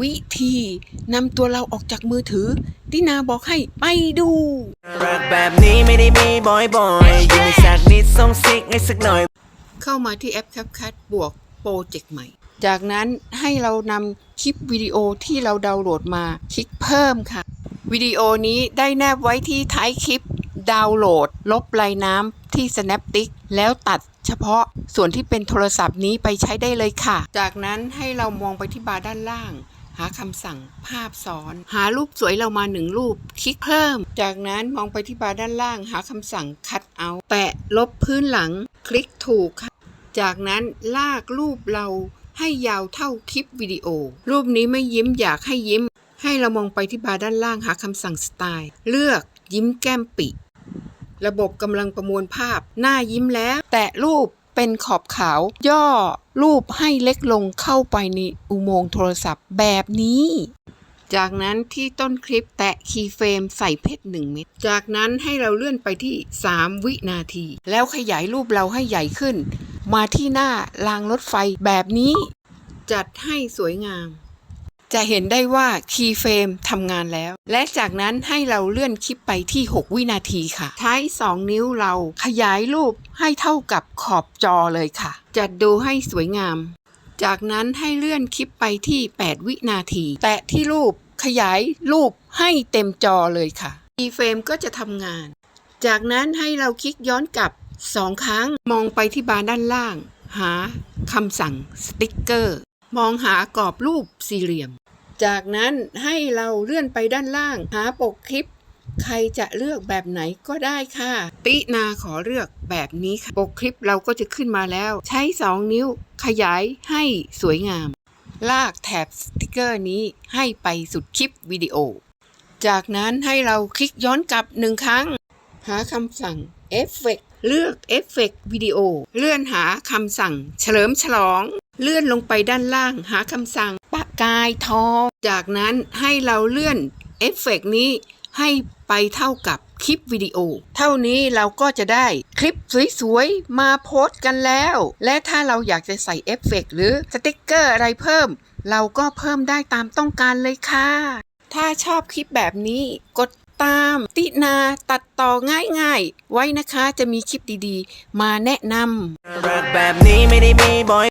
วิธีนำตัวเราออกจากมือถือ ตินาบอกให้ไปดู รักแบบนี้ไม่ได้มีบ่อยๆอยู่ไม่สักนิดส่งซิกให้สักหน่อย เข้ามาที่แอป CapCut บวกโปรเจกต์ใหม่ จากนั้นให้เรานำคลิปวิดีโอที่เราดาวน์โหลดมาคลิกเพิ่มค่ะ วิดีโอนี้ได้แนบไว้ที่ท้ายคลิป ดาวน์โหลด ลบลายน้ำที่ Snaptic แล้วตัดเฉพาะส่วนที่เป็นโทรศัพท์นี้ไปใช้ได้เลยค่ะ จากนั้นให้เรามองไปที่บาร์ด้านล่าง หาคำสั่งภาพซ้อน หารูปสวยเรามาหนึ่งรูป คลิกเพิ่ม จากนั้นมองไปที่บาร์ด้านล่าง หาคำสั่ง cut out แปะลบพื้นหลัง คลิกถูกค่ะจากนั้นลากรูปเราให้ยาวเท่าคลิปวิดีโอ รูปนี้ไม่ยิ้มอยากให้ยิ้ม ให้เรามองไปที่บาร์ด้านล่างหาคำสั่งสไตล์ เลือกยิ้มแก้มปิ ระบบกำลังประมวลภาพ หน้ายิ้มแล้ว แตะรูป เป็นขอบขาว ย่อรูปให้เล็กลงเข้าไปในอุโมงค์โทรศัพท์แบบนี้ จากนั้นที่ต้นคลิปแตะคีย์เฟรมใส่เพชรหนึ่งเม็ด จากนั้นให้เราเลื่อนไปที่ 3 วินาที แล้วขยายรูปเราให้ใหญ่ขึ้น มาที่หน้ารางรถไฟแบบนี้ จัดให้สวยงาม จะเห็นได้ว่าคีย์เฟรมทำงานแล้ว และจากนั้นให้เราเลื่อนคลิปไปที่ 6 วินาทีค่ะ ใช้ 2 นิ้วเราขยายรูปให้เท่ากับขอบจอเลยค่ะ จัดดูให้สวยงาม จากนั้นให้เลื่อนคลิปไปที่ 8 วินาที แตะที่รูปขยายรูปให้เต็มจอเลยค่ะคีย์เฟรมก็จะทำงาน จากนั้นให้เราคลิกย้อนกลับ 2 ครั้งมองไปที่บาร์ด้านล่าง หาคำสั่งสติ๊กเกอร์ มองหากรอบรูปสี่เหลี่ยม จากนั้นให้เราเลื่อนไปด้านล่าง หาปกคลิป ใครจะเลือกแบบไหนก็ได้ค่ะ ตินาขอเลือกแบบนี้ค่ะ ปกคลิปเราก็จะขึ้นมาแล้ว ใช้ 2 นิ้วขยายให้สวยงาม ลากแถบสติกเกอร์นี้ให้ไปสุดคลิปวิดีโอ จากนั้นให้เราคลิกย้อนกลับหนึ่งครั้ง หาคำสั่งเอฟเฟกเลือกเอฟเฟกวิดีโอ เลื่อนหาคำสั่งเฉลิมฉลอง เลื่อนลงไปด้านล่างหาคำสั่งปากกายทอง จากนั้นให้เราเลื่อนเอฟเฟกนี้ให้ไปเท่ากับคลิปวิดีโอ เท่านี้เราก็จะได้คลิปสวยๆ มาโพสต์กันแล้ว และถ้าเราอยากจะใส่เอฟเฟกหรือสติกเกอร์อะไรเพิ่ม เราก็เพิ่มได้ตามต้องการเลยค่ะ ถ้าชอบคลิปแบบนี้ กดตามตินาตัดต่อง่ายๆ ไว้นะคะจะมีคลิปดีๆ มาแนะนำแบบนี้ไม่ได้มีบ่อย